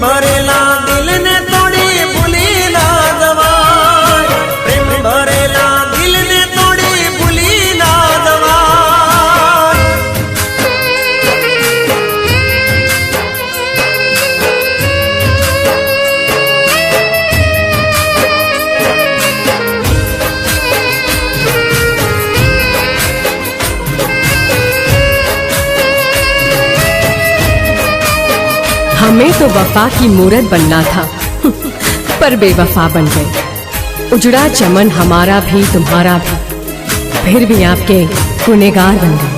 ભરેલા हमें तो वफा की मूरत बनना था, पर बेवफा बन गए। उजड़ा चमन हमारा भी, तुम्हारा भी। फिर भी आपके गुनेगार बन गए।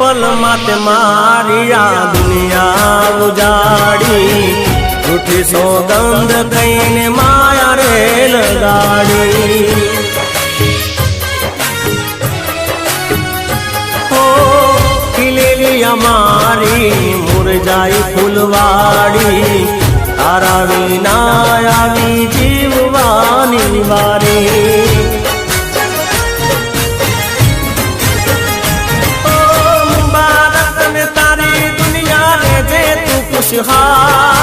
पल मत मारिया दुनिया उजाड़ी। उठी कहीं माया रेल गाड़ी। વીર અમારી મુરજાઈ ફૂલવાડી. તારા વિના આવી જીવવાની વારી. તારી દુનિયા રે જે તું ખુશહાલ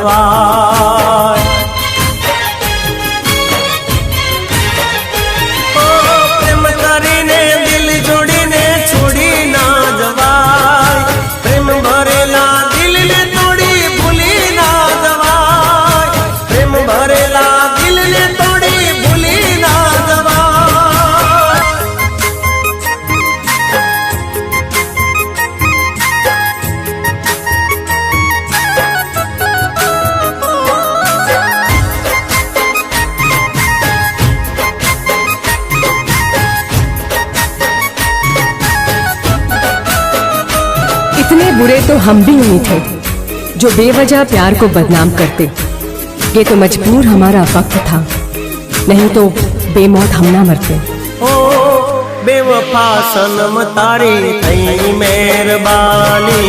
ભગવા बुरे तो हम भी नहीं थे जो बेवजह प्यार को बदनाम करते। ये तो मजबूर हमारा वक्त था नहीं तो बेमौत हम ना मरते। ओ बेवफा सनम तारी थई मेहरबानी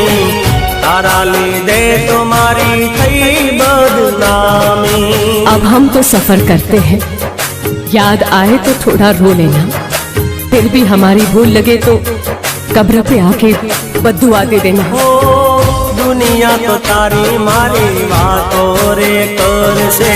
तारा ले दे तुम्हारी थई बदनामी। अब हम तो सफ़र करते हैं याद आए तो थोड़ा रो लेना फिर भी हमारी भूल लगे तो कब्र पे आके બધું આપી દેને. દુનિયા તો તારી મારી વાતો રે કરશે.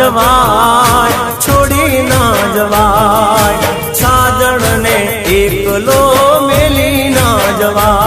જવાય છોડી ના જવાય. સાજણને એકલો મેલી ના જવાય.